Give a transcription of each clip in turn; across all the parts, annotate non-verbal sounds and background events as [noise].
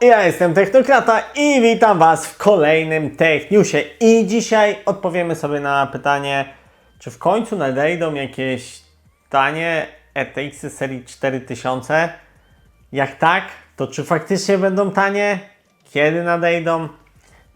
ja jestem Technokrata i witam Was w kolejnym Techniusie. I dzisiaj odpowiemy sobie na pytanie, czy w końcu nadejdą jakieś tanie RTX -y serii 4000? Jak tak, to czy faktycznie będą tanie? Kiedy nadejdą?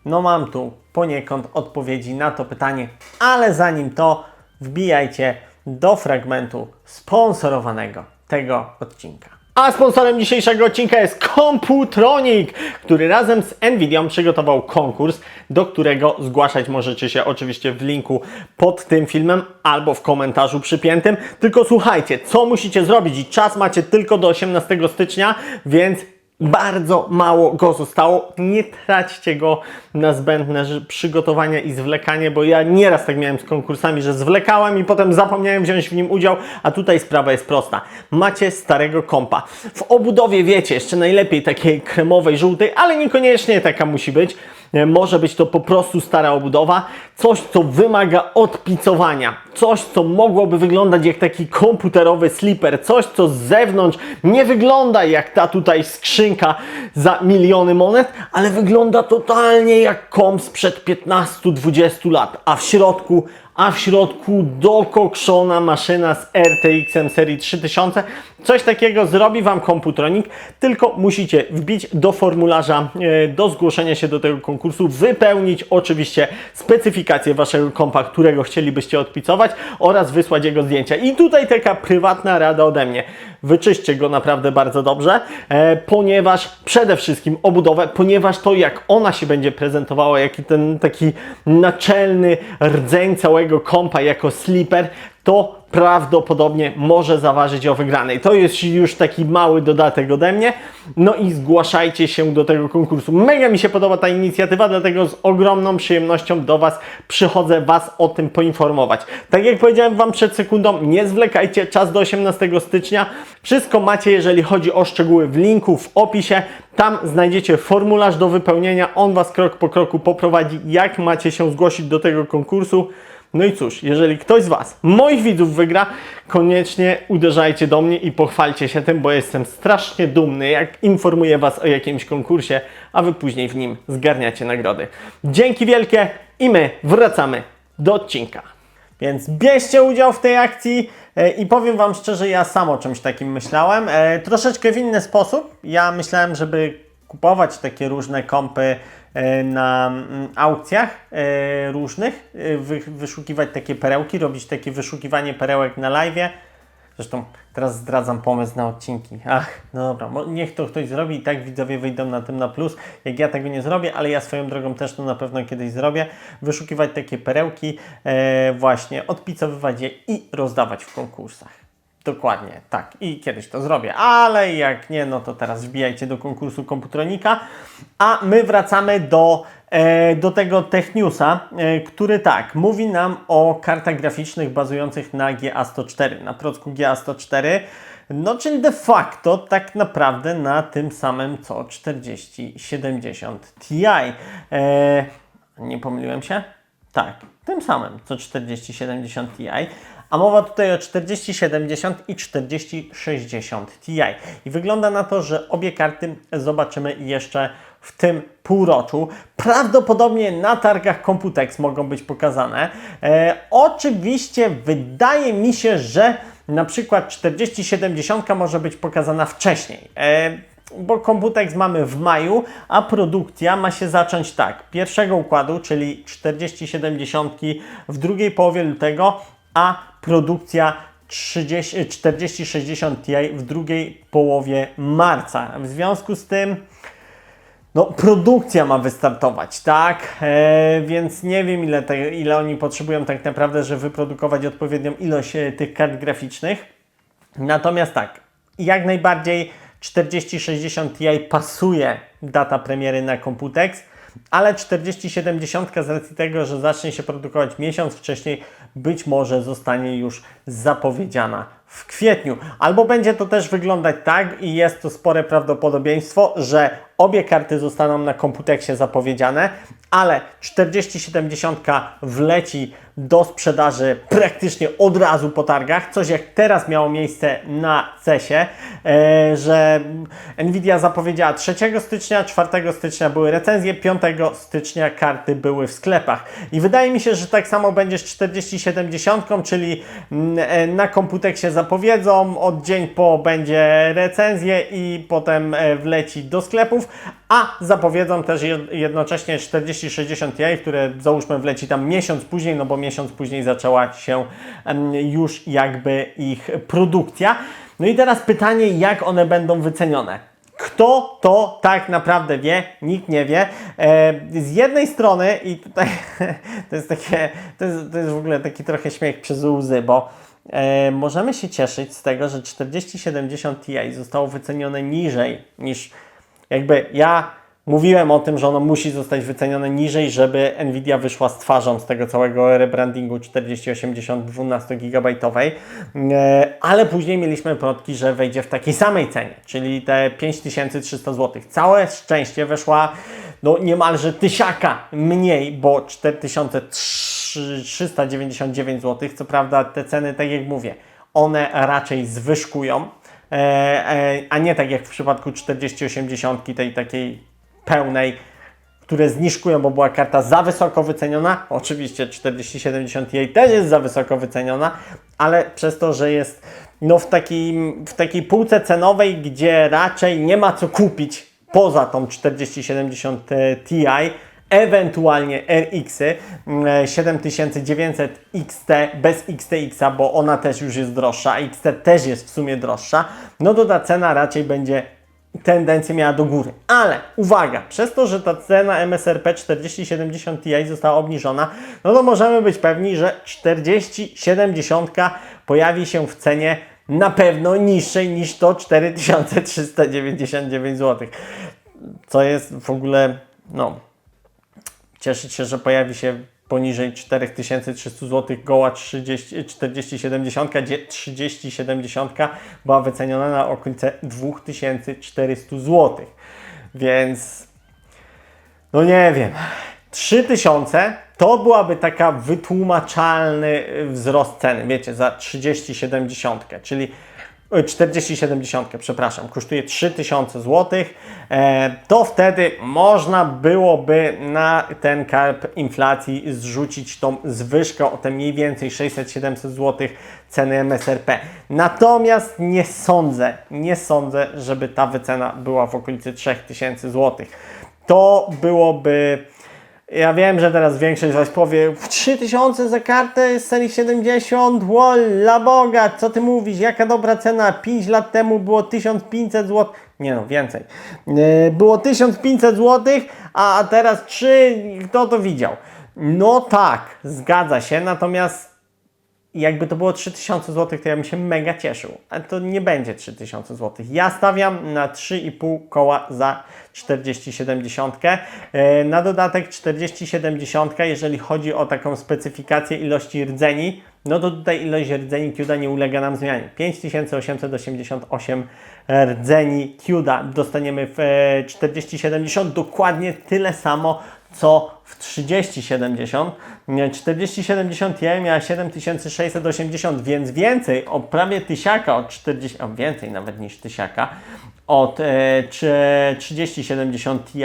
No mam tu poniekąd odpowiedzi na to pytanie, ale zanim to wbijajcie do fragmentu sponsorowanego tego odcinka. A sponsorem dzisiejszego odcinka jest Computronic, który razem z Nvidią przygotował konkurs, do którego zgłaszać możecie się oczywiście w linku pod tym filmem albo w komentarzu przypiętym. Tylko słuchajcie, co musicie zrobić i czas macie tylko do 18 stycznia, więc bardzo mało go zostało. Nie traćcie go na zbędne przygotowania i zwlekanie, bo ja nieraz tak miałem z konkursami, że zwlekałem i potem zapomniałem wziąć w nim udział, a tutaj sprawa jest prosta. Macie starego kompa. W obudowie wiecie, jeszcze najlepiej takiej kremowej, żółtej, ale niekoniecznie taka musi być. E, Może być to po prostu stara obudowa, coś co wymaga odpicowania, coś co mogłoby wyglądać jak taki komputerowy slipper, coś co z zewnątrz nie wygląda jak ta tutaj skrzynka za miliony monet, ale wygląda totalnie jak komp sprzed 15-20 lat, a w środku a w środku dokokszona maszyna z RTX-em serii 3000. Coś takiego zrobi Wam Computronic, tylko musicie wbić do formularza e, do zgłoszenia się do tego konkursu, wypełnić oczywiście specyfikację Waszego kompa, którego chcielibyście odpicować oraz wysłać jego zdjęcia. I tutaj taka prywatna rada ode mnie. Wyczyśćcie go naprawdę bardzo dobrze, e, ponieważ przede wszystkim obudowę, ponieważ to jak ona się będzie prezentowała, jaki ten taki naczelny rdzeń całego kompa jako slipper, to prawdopodobnie może zaważyć o wygranej. To jest już taki mały dodatek ode mnie. No i zgłaszajcie się do tego konkursu. Mega mi się podoba ta inicjatywa, dlatego z ogromną przyjemnością do Was przychodzę Was o tym poinformować. Tak jak powiedziałem Wam przed sekundą, nie zwlekajcie, czas do 18 stycznia. Wszystko macie, jeżeli chodzi o szczegóły w linku w opisie. Tam znajdziecie formularz do wypełnienia. On Was krok po kroku poprowadzi, jak macie się zgłosić do tego konkursu. No i cóż, jeżeli ktoś z Was, moich widzów wygra, koniecznie uderzajcie do mnie i pochwalcie się tym, bo jestem strasznie dumny, jak informuję Was o jakimś konkursie, a Wy później w nim zgarniacie nagrody. Dzięki wielkie i my wracamy do odcinka. Więc bierzcie udział w tej akcji e, i powiem Wam szczerze, ja sam o czymś takim myślałem. E, troszeczkę w inny sposób. Ja myślałem, żeby kupować takie różne kompy e, na mm, aukcjach e, różnych, e, wy, wyszukiwać takie perełki, robić takie wyszukiwanie perełek na live. Zresztą teraz zdradzam pomysł na odcinki. Ach, no dobra, niech to ktoś zrobi i tak widzowie wyjdą na tym na plus. Jak ja tego nie zrobię, ale ja swoją drogą też to na pewno kiedyś zrobię. Wyszukiwać takie perełki, e, właśnie odpicowywać je i rozdawać w konkursach. Dokładnie, tak. I kiedyś to zrobię, ale jak nie, no to teraz wbijajcie do konkursu Komputronika. A my wracamy do, e, do tego Techniusa, e, który tak, mówi nam o kartach graficznych bazujących na GA104, na procku GA104. No, czyli de facto tak naprawdę na tym samym co 4070 Ti. E, nie pomyliłem się? Tak, tym samym co 4070 Ti. A mowa tutaj o 4070 i 4060 Ti. I wygląda na to, że obie karty zobaczymy jeszcze w tym półroczu. Prawdopodobnie na targach Computex mogą być pokazane. E, oczywiście wydaje mi się, że na przykład 4070 może być pokazana wcześniej. E, bo Computex mamy w maju, a produkcja ma się zacząć tak. Pierwszego układu, czyli 4070 w drugiej połowie lutego, a produkcja 30, 4060 Ti w drugiej połowie marca. W związku z tym no, produkcja ma wystartować, tak? E, więc nie wiem, ile, te, ile oni potrzebują tak naprawdę, żeby wyprodukować odpowiednią ilość e, tych kart graficznych. Natomiast tak, jak najbardziej 4060 Ti pasuje data premiery na Computex, ale 4070 z racji tego, że zacznie się produkować miesiąc wcześniej, być może zostanie już zapowiedziana w kwietniu. Albo będzie to też wyglądać tak i jest to spore prawdopodobieństwo, że obie karty zostaną na komputeksie zapowiedziane, ale 4070 wleci do sprzedaży praktycznie od razu po targach, coś jak teraz miało miejsce na CESie, e, że Nvidia zapowiedziała 3 stycznia, 4 stycznia były recenzje, 5 stycznia karty były w sklepach. I wydaje mi się, że tak samo będzie z 4070, czyli mm, e, na komputeksie zapowiedzą, od dzień po będzie recenzje i potem e, wleci do sklepów, a zapowiedzą też jed- jednocześnie 4060 Ti, które załóżmy wleci tam miesiąc później, no bo miesiąc później zaczęła się już jakby ich produkcja. No i teraz pytanie, jak one będą wycenione? Kto to tak naprawdę wie? Nikt nie wie. E, z jednej strony, i tutaj [laughs] to jest takie, to jest, to jest w ogóle taki trochę śmiech przez łzy, bo możemy się cieszyć z tego, że 4070 Ti zostało wycenione niżej niż jakby ja mówiłem o tym, że ono musi zostać wycenione niżej, żeby Nvidia wyszła z twarzą z tego całego rebrandingu 4080 12 GB, ale później mieliśmy plotki, że wejdzie w takiej samej cenie, czyli te 5300 zł. Całe szczęście weszła no niemalże tysiaka mniej, bo 4399 zł. Co prawda te ceny, tak jak mówię, one raczej zwyżkują, e, e, a nie tak jak w przypadku 4080 tej takiej pełnej, które zniżkują, bo była karta za wysoko wyceniona. Oczywiście 4070 jej też jest za wysoko wyceniona, ale przez to, że jest no, w, takim, w takiej półce cenowej, gdzie raczej nie ma co kupić poza tą 4070 Ti, ewentualnie RX-y mm, 7900 XT bez XTX, bo ona też już jest droższa, XT też jest w sumie droższa, no to ta cena raczej będzie tendencję miała do góry. Ale uwaga, przez to, że ta cena MSRP 4070 Ti została obniżona, no to możemy być pewni, że 4070 pojawi się w cenie na pewno niższej niż to 4399 zł. Co jest w ogóle, no, cieszyć się, że pojawi się poniżej 4300 zł goła 30, 4070, gdzie 3070 była wyceniona na okolice 2400 zł. Więc no nie wiem. 3000 to byłaby taka wytłumaczalny wzrost ceny, wiecie, za 3070, czyli 4070, przepraszam, kosztuje 3000 zł, e, to wtedy można byłoby na ten karp inflacji zrzucić tą zwyżkę o te mniej więcej 600-700 zł ceny MSRP. Natomiast nie sądzę, nie sądzę, żeby ta wycena była w okolicy 3000 zł. To byłoby ja wiem, że teraz większość Was powie 3000 za kartę z serii 70, wola boga, co Ty mówisz, jaka dobra cena, 5 lat temu było 1500 zł, nie no, więcej, Yy, było 1500 zł, a teraz 3, kto to widział? No tak, zgadza się, natomiast jakby to było 3000 zł, to ja bym się mega cieszył. Ale to nie będzie 3000 zł. Ja stawiam na 3,5 koła za 4070. E, Na dodatek 4070, jeżeli chodzi o taką specyfikację ilości rdzeni, no to tutaj ilość rdzeni CUDA nie ulega nam zmianie. 5888 rdzeni CUDA dostaniemy w e, 4070, dokładnie tyle samo co w 3070. 4070 Ti miała 7680, więc więcej, o prawie tysiaka od 40, o więcej nawet niż tysiaka od e, czy 3070 Ti.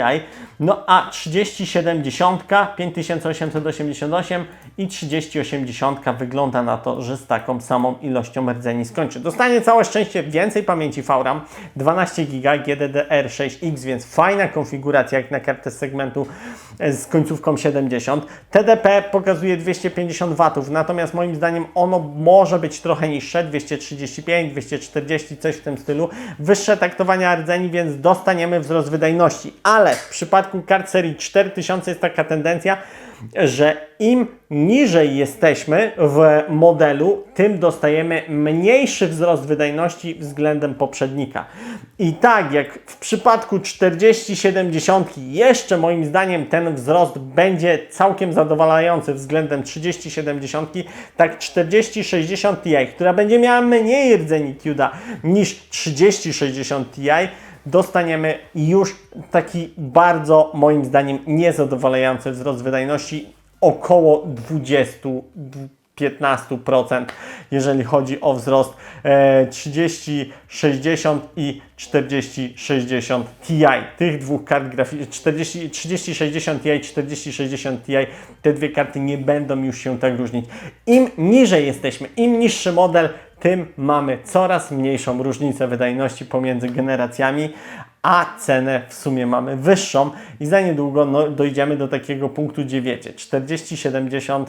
No a 3070 5888 i 3080 wygląda na to, że z taką samą ilością rdzeni skończy. Dostanie całe szczęście więcej pamięci VRAM, 12 GB GDDR6X, więc fajna konfiguracja jak na kartę segmentu e, z końcówką 70. TDP pokazuje 250 W, natomiast moim zdaniem ono może być trochę niższe, 235, 240, coś w tym stylu. Wyższe taktowania rdzeni, więc dostaniemy wzrost wydajności, ale w przypadku kart serii 4000 jest taka tendencja, że im niżej jesteśmy w modelu, tym dostajemy mniejszy wzrost wydajności względem poprzednika. I tak jak w przypadku 40-70 jeszcze moim zdaniem ten wzrost będzie całkiem zadowalający względem 30-70, tak 40-60 Ti, która będzie miała mniej rdzeni CUDA niż 30-60 Ti, dostaniemy już taki bardzo, moim zdaniem, niezadowalający wzrost wydajności około 20-15%, jeżeli chodzi o wzrost e, 30-60 i 40-60 Ti. Tych dwóch kart graficznych, 30-60 Ti, 40-60 Ti, te dwie karty nie będą już się tak różnić. Im niżej jesteśmy, im niższy model, tym mamy coraz mniejszą różnicę wydajności pomiędzy generacjami, a cenę w sumie mamy wyższą i za niedługo no, dojdziemy do takiego punktu, gdzie wiecie, 40-70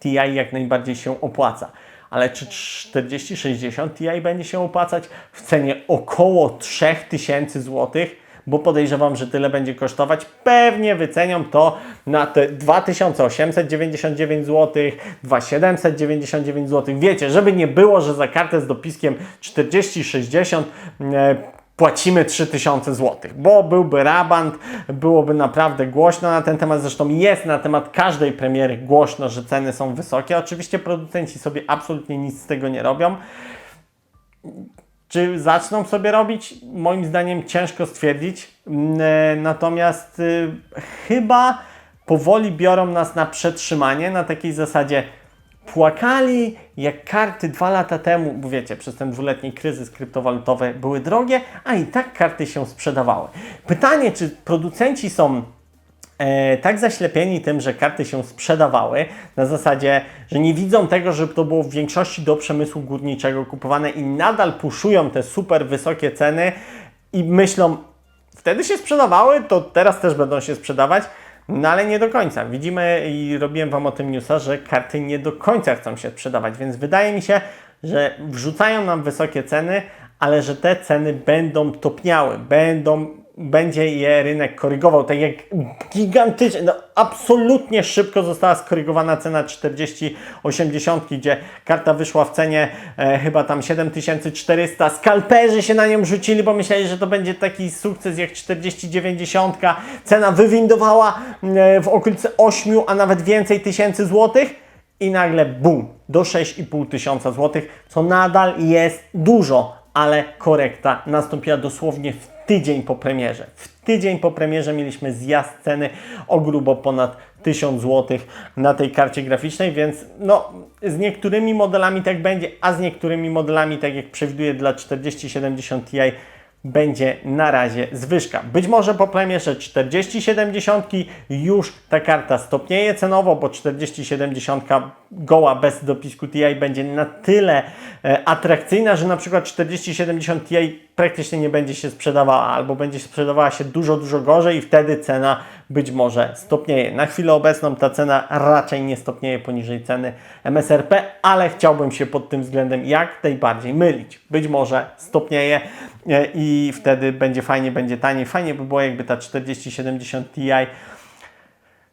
Ti jak najbardziej się opłaca. Ale czy 40-60 Ti będzie się opłacać w cenie około 3000 zł? Bo podejrzewam, że tyle będzie kosztować. Pewnie wycenią to na te 2899 zł, 2799 zł. Wiecie, żeby nie było, że za kartę z dopiskiem 40-60 e, płacimy 3000 zł, bo byłby rabat, byłoby naprawdę głośno na ten temat. Zresztą jest na temat każdej premiery głośno, że ceny są wysokie. Oczywiście producenci sobie absolutnie nic z tego nie robią. Czy zaczną sobie robić? Moim zdaniem ciężko stwierdzić. Natomiast y, chyba powoli biorą nas na przetrzymanie na takiej zasadzie płakali jak karty dwa lata temu, bo wiecie, przez ten dwuletni kryzys kryptowalutowy były drogie, a i tak karty się sprzedawały. Pytanie, czy producenci są e, tak zaślepieni tym, że karty się sprzedawały, na zasadzie, że nie widzą tego, że to było w większości do przemysłu górniczego kupowane i nadal puszują te super wysokie ceny i myślą, wtedy się sprzedawały, to teraz też będą się sprzedawać. No ale nie do końca. Widzimy i robiłem Wam o tym newsa, że karty nie do końca chcą się sprzedawać, więc wydaje mi się, że wrzucają nam wysokie ceny, ale że te ceny będą topniały, będą będzie je rynek korygował, tak jak gigantycznie, no absolutnie szybko została skorygowana cena 4080, gdzie karta wyszła w cenie e, chyba tam 7400, skalperzy się na nią rzucili, bo myśleli, że to będzie taki sukces jak 4090, cena wywindowała e, w okolicy 8, a nawet więcej tysięcy złotych i nagle bum, do 6,5 tysiąca złotych, co nadal jest dużo, ale korekta nastąpiła dosłownie w tydzień po premierze. W tydzień po premierze mieliśmy zjazd ceny o grubo ponad 1000 zł na tej karcie graficznej, więc no, z niektórymi modelami tak będzie, a z niektórymi modelami, tak jak przewiduje dla 4070 Ti, będzie na razie zwyżka. Być może po premierze 4070 już ta karta stopnieje cenowo, bo 4070 goła bez dopisku TI będzie na tyle e, atrakcyjna, że na przykład 4070 Ti praktycznie nie będzie się sprzedawała albo będzie sprzedawała się dużo, dużo gorzej i wtedy cena być może stopnieje. Na chwilę obecną ta cena raczej nie stopnieje poniżej ceny MSRP, ale chciałbym się pod tym względem jak najbardziej mylić. Być może stopnieje e, i wtedy będzie fajnie, będzie taniej. Fajnie by było jakby ta 4070 Ti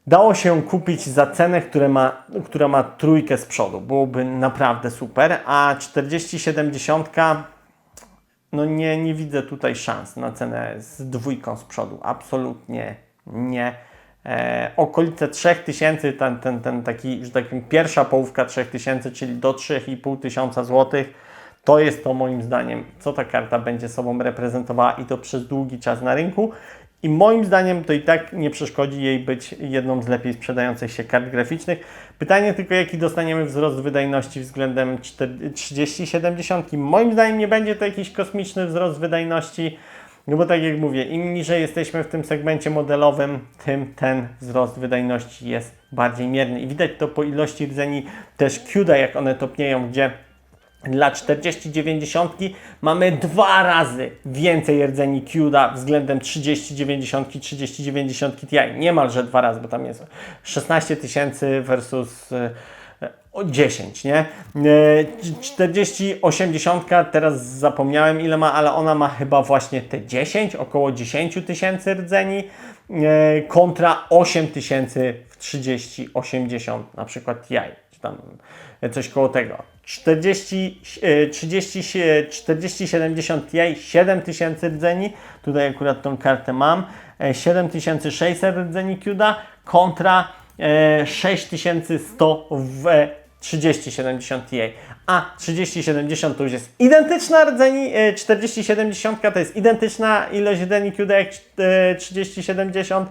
dało się kupić za cenę, która ma, która ma trójkę z przodu. Byłoby naprawdę super, a 4070 no nie, nie widzę tutaj szans na cenę z dwójką z przodu. Absolutnie nie. E, okolice 3000, ten, ten, ten taki, że tak powiem, pierwsza połówka 3000, czyli do 3,5 tysiąca złotych, to jest to moim zdaniem, co ta karta będzie sobą reprezentowała i to przez długi czas na rynku. I moim zdaniem to i tak nie przeszkodzi jej być jedną z lepiej sprzedających się kart graficznych. Pytanie tylko, jaki dostaniemy wzrost wydajności względem 3070. Moim zdaniem nie będzie to jakiś kosmiczny wzrost wydajności, no bo tak jak mówię, im niżej jesteśmy w tym segmencie modelowym, tym ten wzrost wydajności jest bardziej mierny. I widać to po ilości rdzeni też CUDA, jak one topnieją, gdzie dla 4090 mamy dwa razy więcej rdzeni CUDA względem 3090, 3090 Ti. Niemalże dwa razy, bo tam jest 16 tysięcy versus 10, nie? 4080 teraz zapomniałem ile ma, ale ona ma chyba właśnie te 10, około 10 tysięcy rdzeni kontra 8 tysięcy w 3080 na przykład Ti, czy tam coś koło tego. 40, e, 30, 4070 Ti 7000 rdzeni, tutaj akurat tą kartę mam, e, 7600 rdzeni CUDA kontra e, 6100 w e, 3070 Ti. A 3070 to już jest identyczna rdzeni, e, 4070 to jest identyczna ilość rdzeni CUDA jak e, 3070,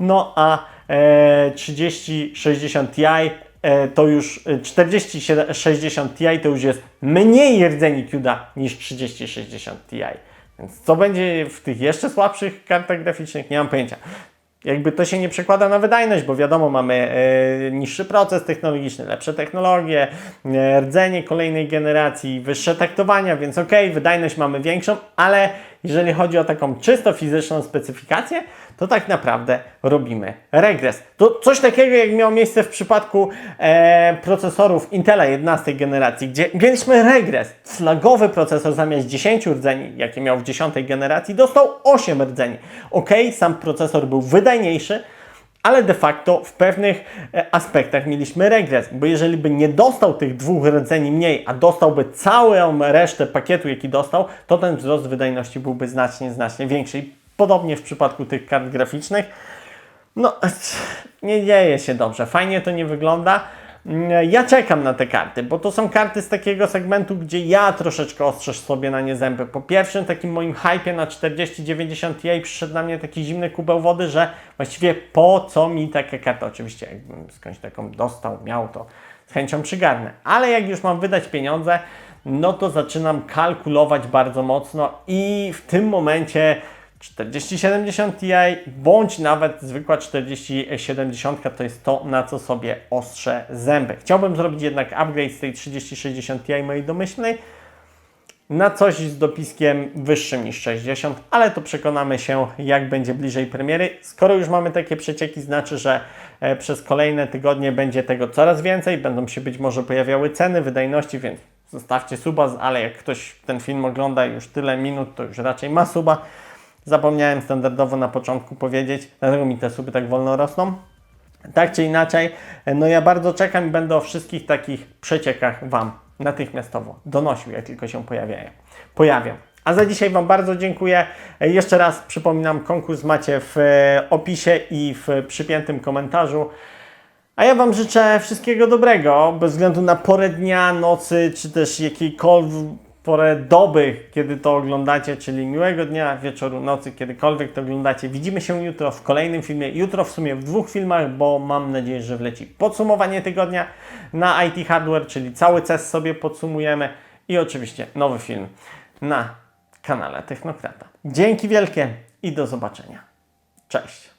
no a e, 3060 Ti e, to już e, 4060 Ti to już jest mniej rdzeni CUDA niż 3060 Ti. Więc co będzie w tych jeszcze słabszych kartach graficznych, nie mam pojęcia. Jakby to się nie przekłada na wydajność, bo wiadomo, mamy e, niższy proces technologiczny, lepsze technologie, e, rdzenie kolejnej generacji, wyższe taktowania, więc okej, wydajność mamy większą, ale jeżeli chodzi o taką czysto fizyczną specyfikację, to tak naprawdę robimy regres. To coś takiego, jak miało miejsce w przypadku e, procesorów Intela 11 generacji, gdzie mieliśmy regres. Flagowy procesor zamiast 10 rdzeni, jakie miał w 10 generacji, dostał 8 rdzeni. Ok, sam procesor był wydajniejszy, ale de facto w pewnych e, aspektach mieliśmy regres, bo jeżeli by nie dostał tych dwóch rdzeni mniej, a dostałby całą resztę pakietu, jaki dostał, to ten wzrost wydajności byłby znacznie, znacznie większy. I podobnie w przypadku tych kart graficznych. No, nie dzieje się dobrze, fajnie to nie wygląda. Mm, Ja czekam na te karty, bo to są karty z takiego segmentu, gdzie ja troszeczkę ostrzesz sobie na nie zęby. Po pierwszym takim moim hypie na 4090 Ti przyszedł na mnie taki zimny kubeł wody, że właściwie po co mi taka karta? Oczywiście jakbym skądś taką dostał, miał to z chęcią przygarnę. Ale jak już mam wydać pieniądze, no to zaczynam kalkulować bardzo mocno i w tym momencie 4070 Ti bądź nawet zwykła 4070 to jest to, na co sobie ostrzę zęby. Chciałbym zrobić jednak upgrade z tej 3060 Ti mojej domyślnej na coś z dopiskiem wyższym niż 60, ale to przekonamy się jak będzie bliżej premiery. Skoro już mamy takie przecieki, znaczy, że e, przez kolejne tygodnie będzie tego coraz więcej, będą się być może pojawiały ceny, wydajności, więc zostawcie suba, ale jak ktoś ten film ogląda już tyle minut, to już raczej ma suba. Zapomniałem standardowo na początku powiedzieć, dlatego mi te suby tak wolno rosną. Tak czy inaczej, no ja bardzo czekam i będę o wszystkich takich przeciekach Wam natychmiastowo donosił, jak tylko się pojawiają. Pojawią. A za dzisiaj Wam bardzo dziękuję. Jeszcze raz przypominam, konkurs macie w e, opisie i w przypiętym komentarzu. A ja Wam życzę wszystkiego dobrego, bez względu na porę dnia, nocy, czy też jakiejkolwiek porę doby, kiedy to oglądacie, czyli miłego dnia, wieczoru, nocy, kiedykolwiek to oglądacie. Widzimy się jutro w kolejnym filmie. Jutro w sumie w dwóch filmach, bo mam nadzieję, że wleci podsumowanie tygodnia na IT Hardware, czyli cały CES sobie podsumujemy i oczywiście nowy film na kanale Technokrata. Dzięki wielkie i do zobaczenia. Cześć.